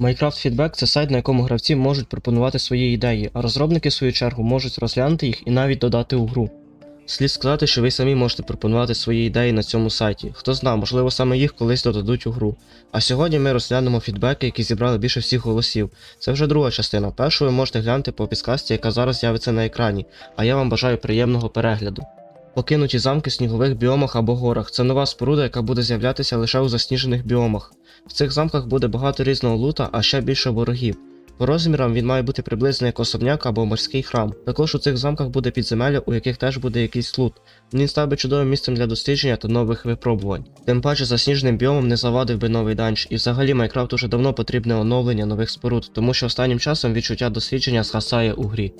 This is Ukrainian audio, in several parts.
Minecraft Feedback – це сайт, на якому гравці можуть пропонувати свої ідеї, а розробники, в свою чергу, можуть розглянути їх і навіть додати у гру. Слід сказати, що ви самі можете пропонувати свої ідеї на цьому сайті. Хто знає, можливо, саме їх колись додадуть у гру. А сьогодні ми розглянемо фідбеки, які зібрали більше всіх голосів. Це вже друга частина. Першу ви можете глянути по підсказці, яка зараз з'явиться на екрані, а я вам бажаю приємного перегляду. Покинуті замки в снігових біомах або горах це нова споруда, яка буде з'являтися лише у засніжених біомах. В цих замках буде багато різного лута, а ще більше ворогів. По розмірам він має бути приблизно як особняк або морський храм. Також у цих замках буде підземелля, у яких теж буде якийсь лут. Він став би чудовим місцем для дослідження та нових випробувань. Тим паче засніженим біомом не завадив би новий данж, і взагалі Майнкрафт уже давно потрібне оновлення нових споруд, тому що останнім часом відчуття дослідження згасає у грі.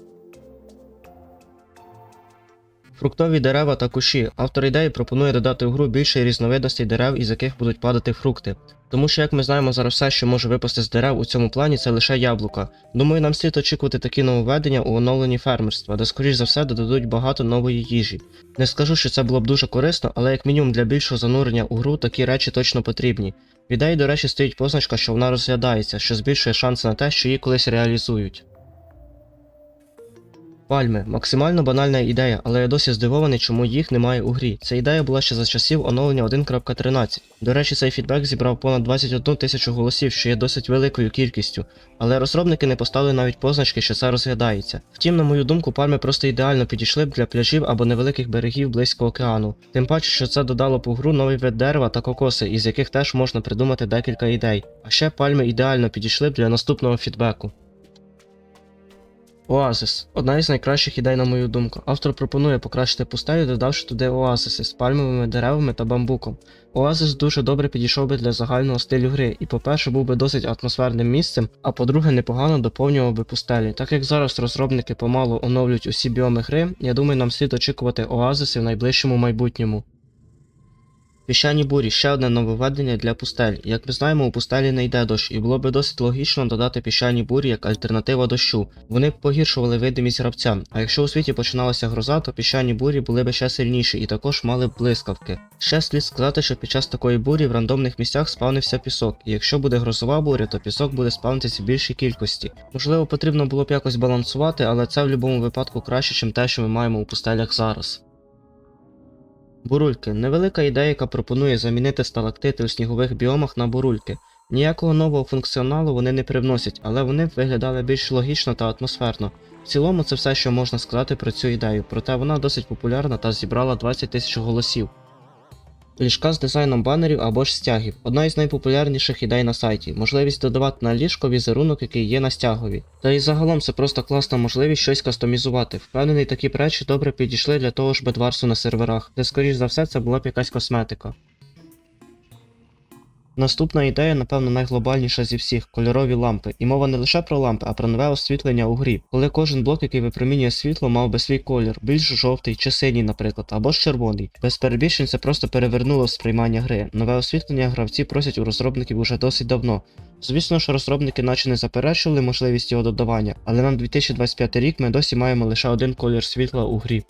Фруктові дерева та кущі. Автор ідеї пропонує додати у гру більше різновидностей дерев, із яких будуть падати фрукти. Тому що, як ми знаємо, зараз все, що може випасти з дерев у цьому плані, це лише яблука. Думаю, нам слід очікувати такі нововведення у оновленні фермерства, де, скоріш за все, додадуть багато нової їжі. Не скажу, що це було б дуже корисно, але як мінімум для більшого занурення у гру такі речі точно потрібні. В ідеї, до речі, стоїть позначка, що вона розглядається, що збільшує шанси на те, що її колись реалізують. Пальми максимально банальна ідея, але я досі здивований, чому їх немає у грі. Ця ідея була ще за часів оновлення 1.13. До речі, цей фідбек зібрав понад 21 тисячу голосів, що є досить великою кількістю, але розробники не поставили навіть позначки, що це розглядається. Втім, на мою думку, пальми просто ідеально підійшли б для пляжів або невеликих берегів близько океану. Тим паче, що це додало у гру новий вид дерева та кокоси, із яких теж можна придумати декілька ідей. А ще пальми ідеально підійшли б для наступного фідбеку. Оазис одна із найкращих ідей, на мою думку. Автор пропонує покращити пустелю, додавши туди оазиси з пальмовими деревами та бамбуком. Оазис дуже добре підійшов би для загального стилю гри, і, по-перше, був би досить атмосферним місцем, а по-друге, непогано доповнював би пустелі. Так як зараз розробники помалу оновлюють усі біоми гри, я думаю, нам слід очікувати оазиси в найближчому майбутньому. Піщані бурі ще одне нововведення для пустель. Як ми знаємо, у пустелі не йде дощ, і було би досить логічно додати піщані бурі як альтернатива дощу. Вони б погіршували видимість гравця, а якщо у світі починалася гроза, то піщані бурі були б ще сильніші і також мали б блискавки. Ще слід сказати, що під час такої бурі в рандомних місцях спавнився пісок, і якщо буде грозова буря, то пісок буде спавнитися в більшій кількості. Можливо, потрібно було б якось балансувати, але це в будь-якому випадку краще, ніж те, що ми маємо у пустелях зараз. Бурульки невелика ідея, яка пропонує замінити сталактити у снігових біомах на бурульки. Ніякого нового функціоналу вони не привносять, але вони виглядали більш логічно та атмосферно. В цілому це все, що можна сказати про цю ідею, проте вона досить популярна та зібрала 20 тисяч голосів. Ліжка з дизайном банерів або ж стягів одна із найпопулярніших ідей на сайті, можливість додавати на ліжко візерунок, який є на стягові. Та і загалом це просто класна можливість щось кастомізувати. Впевнений, такі пречі речі добре підійшли для того ж бедварсу на серверах, де скоріш за все це була б якась косметика. Наступна ідея, напевно, найглобальніша зі всіх кольорові лампи. І мова не лише про лампи, а про нове освітлення у грі. Коли кожен блок, який випромінює світло, мав би свій колір, більш жовтий чи синій, наприклад, або ж червоний. Без перебільшень це просто перевернуло сприймання гри. Нове освітлення гравці просять у розробників уже досить давно. Звісно ж, розробники наче не заперечували можливість його додавання, але на 2025 рік ми досі маємо лише один колір світла у грі.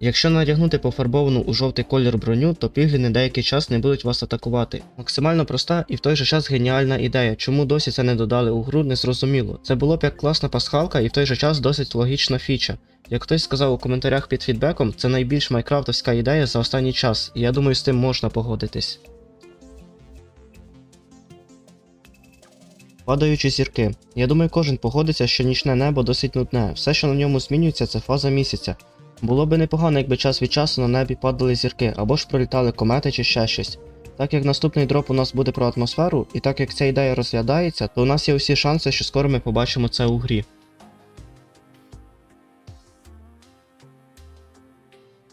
Якщо надягнути пофарбовану у жовтий колір броню, то пігліни деякий час не будуть вас атакувати. Максимально проста і в той же час геніальна ідея. Чому досі це не додали у гру, не зрозуміло. Це було б як класна пасхалка і в той же час досить логічна фіча. Як хтось сказав у коментарях під фідбеком, це найбільш майкрафтовська ідея за останній час, і я думаю, з тим можна погодитись. Падаючі зірки. Я думаю, кожен погодиться, що нічне небо досить нудне. Все, що на ньому змінюється, це фаза місяця. Було би непогано, якби час від часу на небі падали зірки або ж пролітали комети чи ще щось. Так як наступний дроп у нас буде про атмосферу, і так як ця ідея розглядається, то у нас є усі шанси, що скоро ми побачимо це у грі.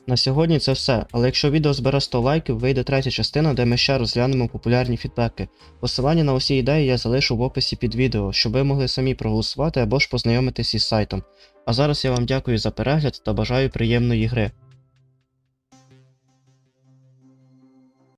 На сьогодні це все, але якщо відео збере 100 лайків, вийде третя частина, де ми ще розглянемо популярні фідбеки. Посилання на усі ідеї я залишу в описі під відео, щоб ви могли самі проголосувати або ж познайомитись із сайтом. А зараз я вам дякую за перегляд та бажаю приємної гри.